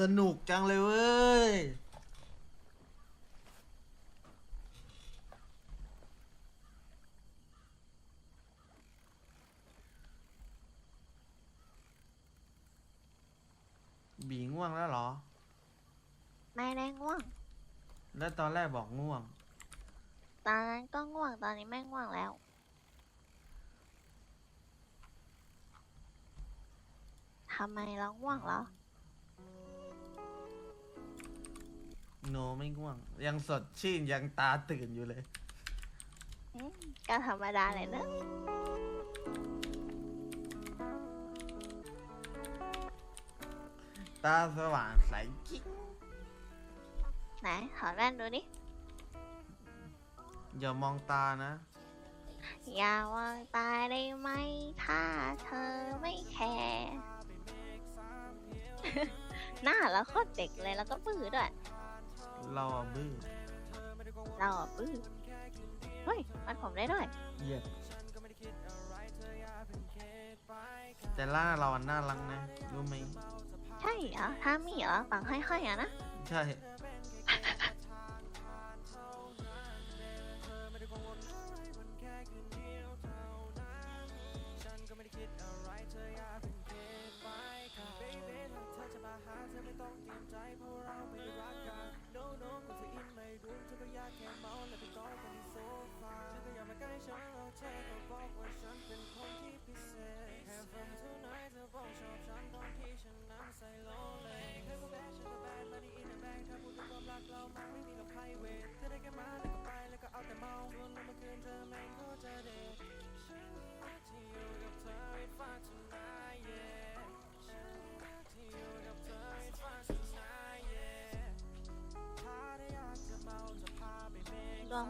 สนุกจังเลยเว้ย บีง่วงแล้วเหรอ ไม่ได้ง่วง แล้วตอนแรกบอกง่วง ตอนนั้นก็ง่วง ตอนนี้ไม่ง่วงแล้ว ทำไมเราง่วงเหรอ โนไม่ง่วง ยังสดชื่นยังตาตื่นอยู่เลย อืมก็ธรรมดาเลยเนอะตาสว่างใสกิ๊กไหนถอดแว่นดูดิอย่ามองตานะ อย่าวางตาได้ไหม ถ้าเธอไม่แคร์ หน้าเราโคตรเด็กเลยแล้วก็บื้อด้วย เราอะบื้อเราอะบื้อเฮ้ยมันผมได้ด้วยเหยียดแต่ล่าเราอะน่ารักนะ รู้ไหมใช่เหรอถ้ามีเหรอปังห้อยๆอะนะ ใช่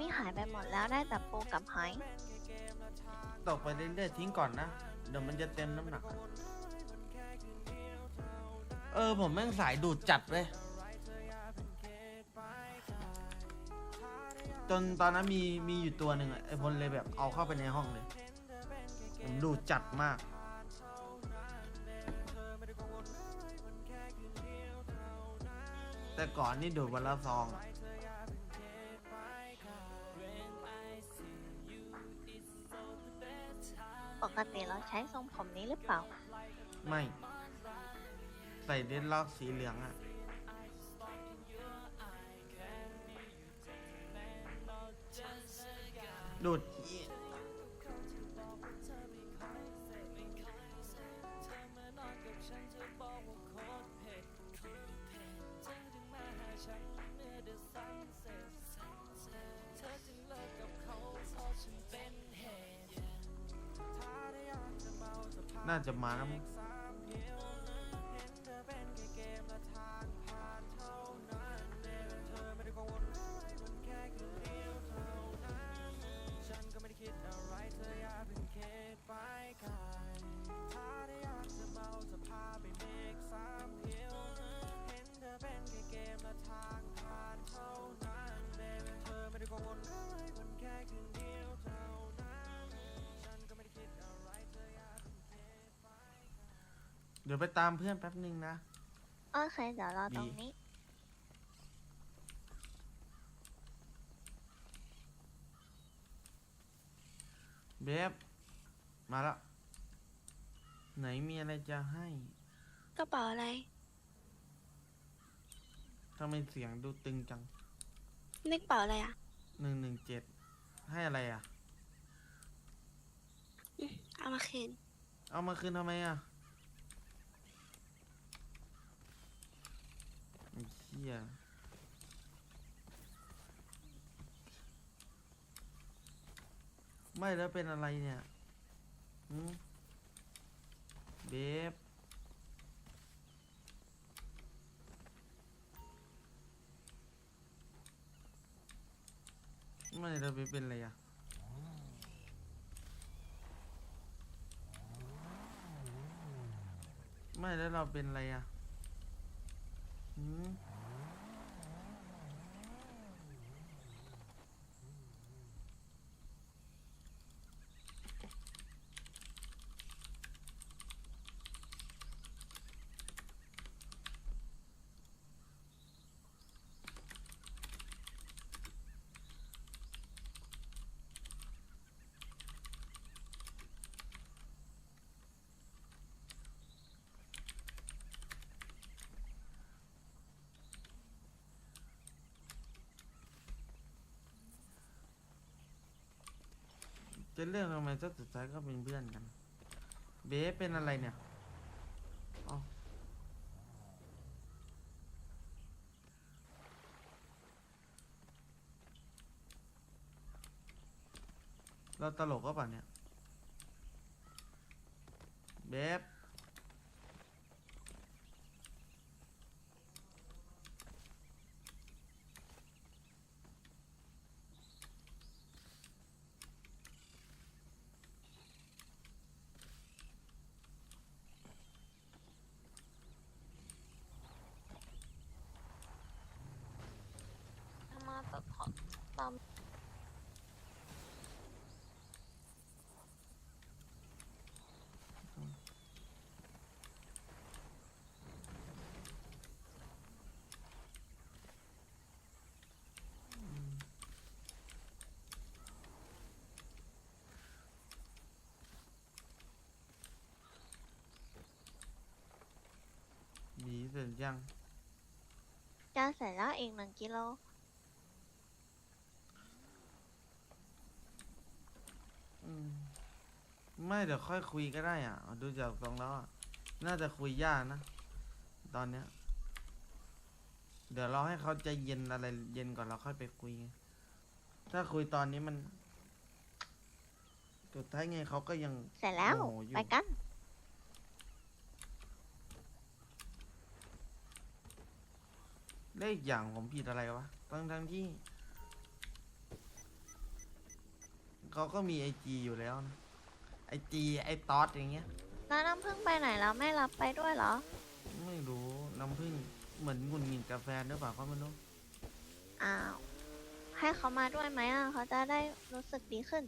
มีหายไปหมดแล้วได้แต่ปูกับหอย ตกไปเรื่อยๆทิ้งก่อนนะ เดี๋ยวมันจะเต็มน้ำหนักอะเออผมแม่งสายดูดจัดเลย จนตอนนั้นมีมีอยู่ตัวหนึ่งอะไอพลเลยแบบเอาเข้าไปในห้องเลย ผมดูดจัดมาก แต่ก่อนนี่ดูดวันละซองอะ ปกติเราใช้ทรงผมนี้หรือเปล่า ไม่ ใส่เดนล็อกสีเหลืองอะดูด น่าจะมาแล้ว เดี๋ยวไปตามเพื่อนแป๊บนึงนะ โอเคเดี๋ยวรอตรงนี้ เบฟมาแล้ว ไหนมีอะไรจะให้กระเป๋าอะไร ทำไมเสียงดูตึงจังนึกเป๋าอะไรอะหนึ่งหนึ่งเจ็ดให้อะไรอะ เอามาคืน เอามาคืนทำไมอะไอ้ เหี้ยไม่แล้วเป็นอะไรเนี่ยหืมเบฟไม่แล้วเบฟเป็นอะไรอะไม่แล้วเราเป็นอะไรอะหืม จะเรื่องทำไมสุดท้ายก็เป็นเพื่อนกัน เบสเป็นอะไรเนี่ยเอ้าเราตลกก็ป่ะเนี่ยเบฟ ตามหนีเสร็จยัง จะเสร็จแล้วอีกหนึ่งกิโล อืม ไม่เดี๋ยวค่อยคุยก็ได้อะ ดูจากตรงแล้วอะน่าจะคุยยากนะ ตอนเนี้ย เดี๋ยวเราให้เขาใจเย็นอะไรเย็นก่อนเราค่อยไปคุยไงถ้าคุยตอนนี้มันสุดท้ายไงเขาก็ยัง เสร็จแล้วโอ้โหอยู่ ไปกันได้อีกอย่างผมผิดอะไรวะทั้งทั้งที่ เขาก็มีไอจีอยู่แล้วนะ ไอจีไอตอสอย่างเงี้ย แล้วน้ำพึ่งไปไหนแล้วไม่รับไปด้วยเหรอ ไม่รู้น้ำผึ้งเหมือนหงุนหงิดกาแฟหรือเปล่าก็ไม่รู้อ้าว ให้เขามาด้วยไหมอะ เขาจะได้รู้สึกดีขึ้น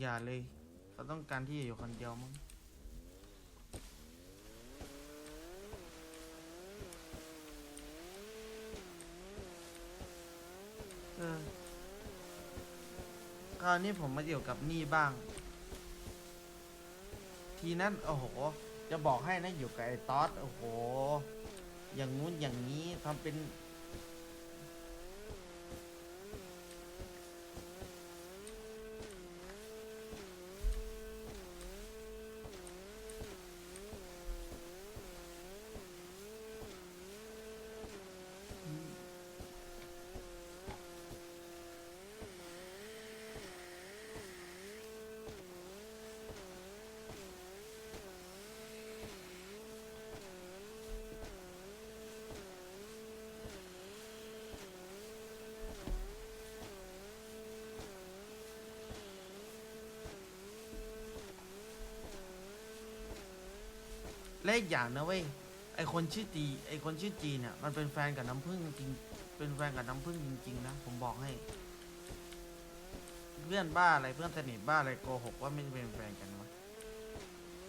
อย่าเลยเขาต้องการที่จะอยู่คนเดียวมั้งเออคราวนี้ผมมาอยู่กับนี่บ้าง ทีนั้นโอ้โห จะบอกให้นะอยู่กับไอ้ตอดโอ้โห อย่างงู้นอย่างนี้ทำเป็น และอีกอย่างนะเว้ยไอคนชื่อจีไอคนชื่อจีเนี่ยมันเป็นแฟนกับน้ำผึ้งจริงเป็นแฟนกับน้ำผึ้งจริงๆนะผมบอกให้ เพื่อนบ้าอะไรเพื่อนสนิทบ้าอะไรโกหกว่าไม่เป็นแฟนกันวะ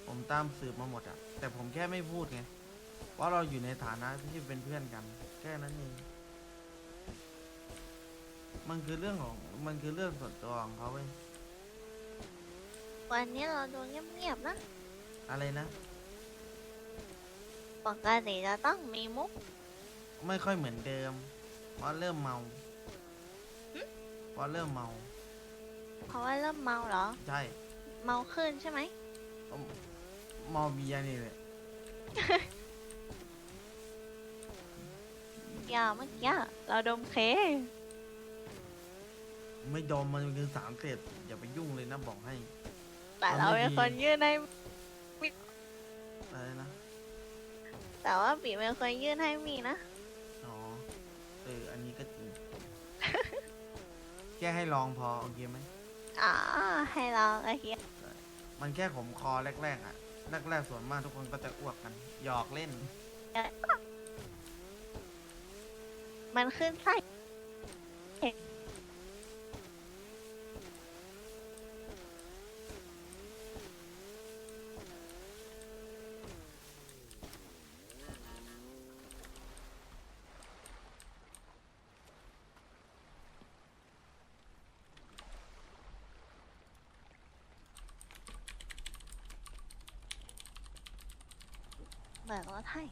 ผมตามสืบมาหมดอะแต่ผมแค่ไม่พูดไงเพราะเราอยู่ในฐานะที่เป็นเพื่อนกัน แค่นั้นเองมันคือเรื่องของมันคือเรื่องส่วนตัวของเขาเว้ยวันนี้เราดูเงียบๆนะอะไรนะ ปกติจะต้องมีมุก ไม่ค่อยเหมือนเดิม เพราะเริ่มเมา เพราะเริ่มเมา เพราะว่าเริ่มเมาเหรอ ใช่ เมาขึ้นใช่ไหม เมาเบียร์นี่แหละอย่าเมื่อกี้เราดมเค ไม่ดมมันคือสารเสพอย่าไปยุ่งเลยนะบอกให้ แต่เราเอาไม่เป็นดีคนยื่นให้อะไรนะ แต่ว่าบีเป็นคนยื่นให้มีนะ อ๋อ เออ อันนี้ก็จริง แค่ให้ลองพอโอเคไหม อ๋อ ให้เราไอ้เหี้ยมันแค่ขมคอแรกๆอะ แรกๆส่วนมากทุกคนก็จะอ้วกกัน หยอกเล่น มันขึ้นไส้ ปิดรถให้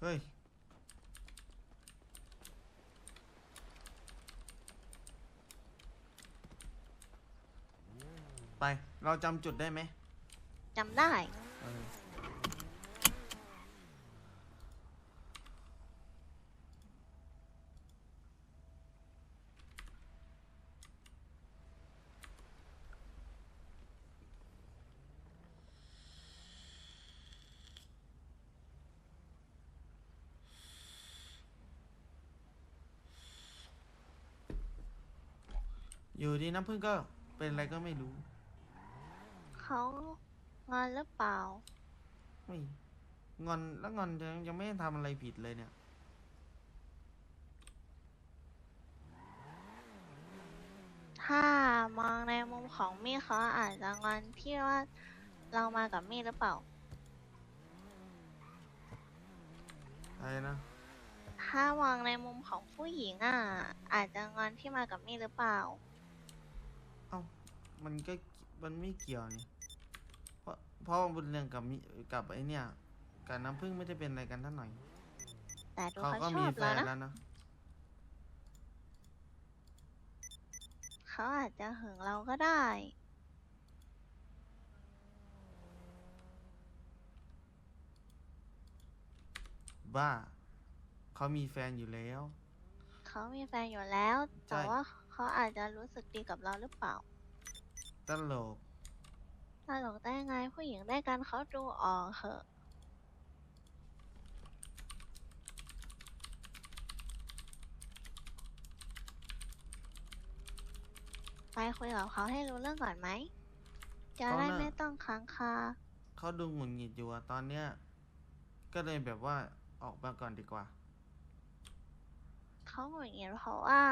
เฮ้ย ไป เราจำจุดได้ไหมจำได้ อยู่ดีน้ำพึ่งก็เป็นอะไรก็ไม่รู้ เขางอนหรือเปล่า ไม่งอนแล้วงอนยังยังไม่ได้ทำอะไรผิดเลยเนี่ย ถ้ามองในมุมของมี่เขาอาจจะงอนที่ว่าเรามากับมี่หรือเปล่า อะไรนะ ถ้ามองในมุมของผู้หญิงอะอาจจะงอนที่มากับมี่หรือเปล่าเอ้า มันก็มันไม่เกี่ยวนี่เพราะเพราะบุญเรืองกับมิกับไอเนี่ยกับน้ำพึ่งไม่ได้เป็นอะไรกันท่าหน่อยแต่ดูเขาเขาก็ชมีอบแฟเรานนะแล้วนะเขาอาจจะหึงเราก็ได้ บ้าเขามีแฟนอยู่แล้ว เขามีแฟนอยู่แล้วใช่แต่ว่าเขาอาจจะรู้สึกดีกับเราหรือเปล่า ตลก ตลกได้ไงผู้หญิงได้วยกันเขาดูออกเหอะ ไปคุยกับเขาให้รู้เรื่องก่อนไหม จะเขาได้น่ะ ไม่ต้องค้างคา เขาดูหงุดหงิดอยู่อะตอนเนี้ย ก็เลยแบบว่าออกมาก่อนดีกว่า เขาหงุดหงิดเพราะว่า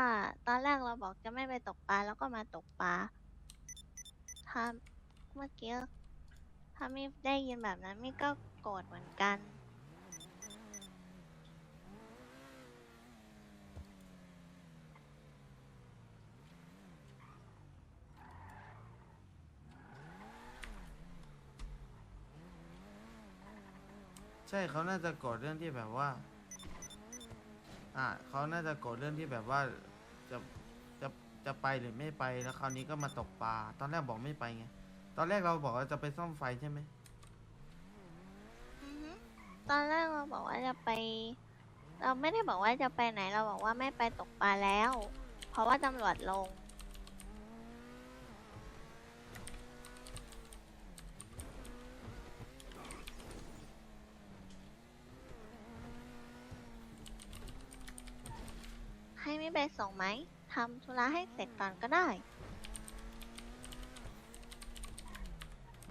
ตอนแรกเราบอกจะไม่ไปตกปลาแล้วก็มาตกปลา ถ้าเมื่อกี้ถ้าไม่ได้ยินแบบนั้นไม่ก็โกรธเหมือนกัน ใช่เขาน่าจะโกรธเรื่องที่แบบว่า อ่าเขาน่าจะโกรธเรื่องที่แบบว่าจะ จะไปหรือไม่ไปแล้วคราวนี้ก็มาตกปลาตอนแรกบอกไม่ไปไงตอนแรกเราบอกว่าจะไปซ่อมไฟใช่ไหมอือฮึตอนแรกเราบอกว่าจะไป เราไม่ได้บอกว่าจะไปไหน เราบอกว่าไม่ไปตกปลาแล้ว เพราะว่าตำรวจลง ให้ไม่ไปส่งไหม ทำธุระให้เสร็จก่อนก็ได้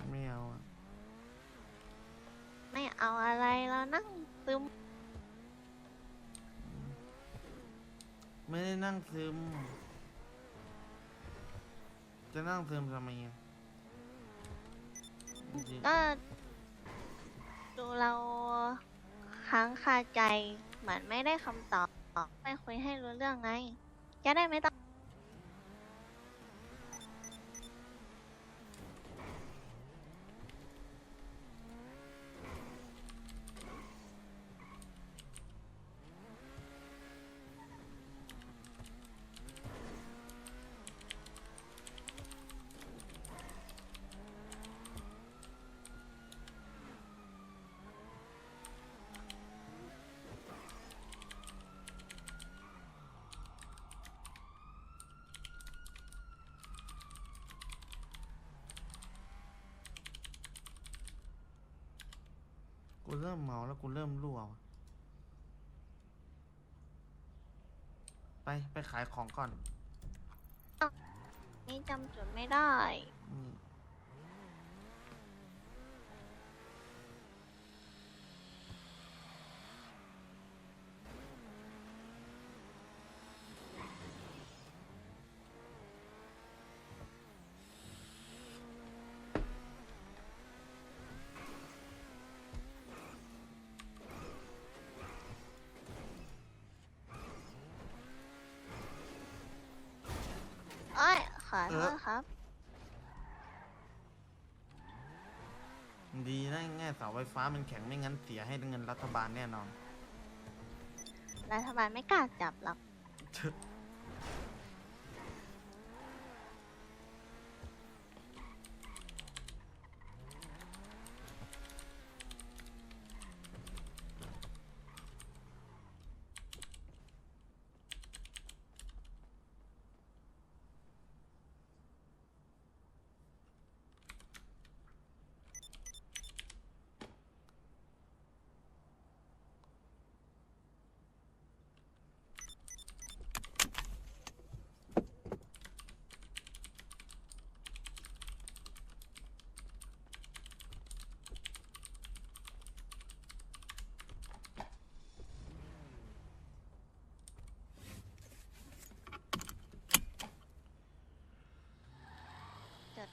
ไม่เอาอะไม่เอาอะไรเรานั่งซึมไม่ได้นั่งซึม จะนั่งซึมทำไมอะจริงก็ ดูเราค้างคาใจ เหมือนไม่ได้คำตอบ ไม่คุยให้รู้เรื่องไง จะได้ เริ่มเมาแล้วกูเริ่มรั่วไป ไปขายของก่อน นี่จำจุดไม่ได้ นี่ เอ้ย ขอโทษครับ ดีนะแง่เสาไฟฟ้ามันแข็งไม่งั้นเสียให้เงินรัฐบาลแน่นอน รัฐบาลไม่กล้าจับหรอก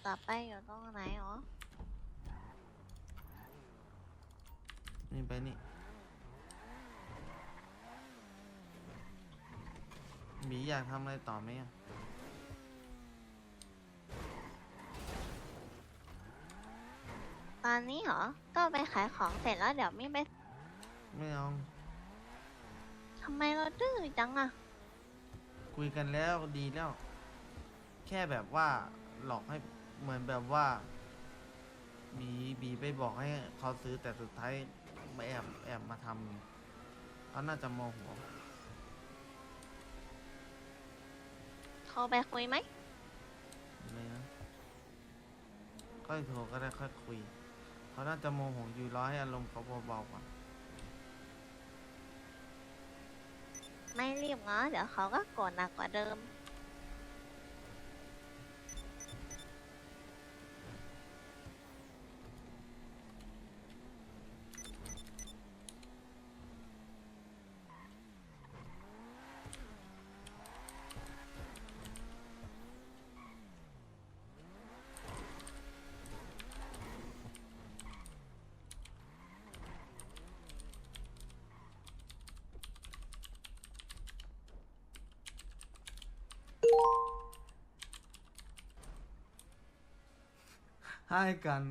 ลับไปอยู่ตรงไหนหรอ นี่ไปนี่หมีอยากทำอะไรต่อไหมอะตอนนี้เหรอ ก็ไปขายของเสร็จแล้วเดี๋ยวไม่ไปไม่เอาทำไมเราดื้อจังอะคุยกันแล้วดีแล้ว แค่แบบว่าหลอกให้ เหมือนแบบว่าบีบีไปบอกให้เขาซื้อแต่สุดท้ายมาแอบแอบมาทำเขาน่าจะโมโหโทรไปคุยไหมเลยนะค่อยโทรก็ได้ค่อยคุย เขาน่าจะโมโหอยู่ร้อยอารมณ์เขาเบาๆก่อนไม่รีบง้อเดี๋ยวเขาก็โกรธหนักกว่าเดิม ให้กัน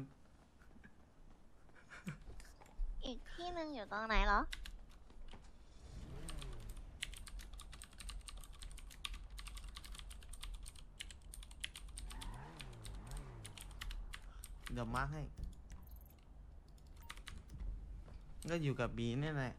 อีกที่หนึ่งอยู่ตรงไหนเหรอ เดี๋ยวมาร์คให้ ก็อยู่กับบีนี่แหละ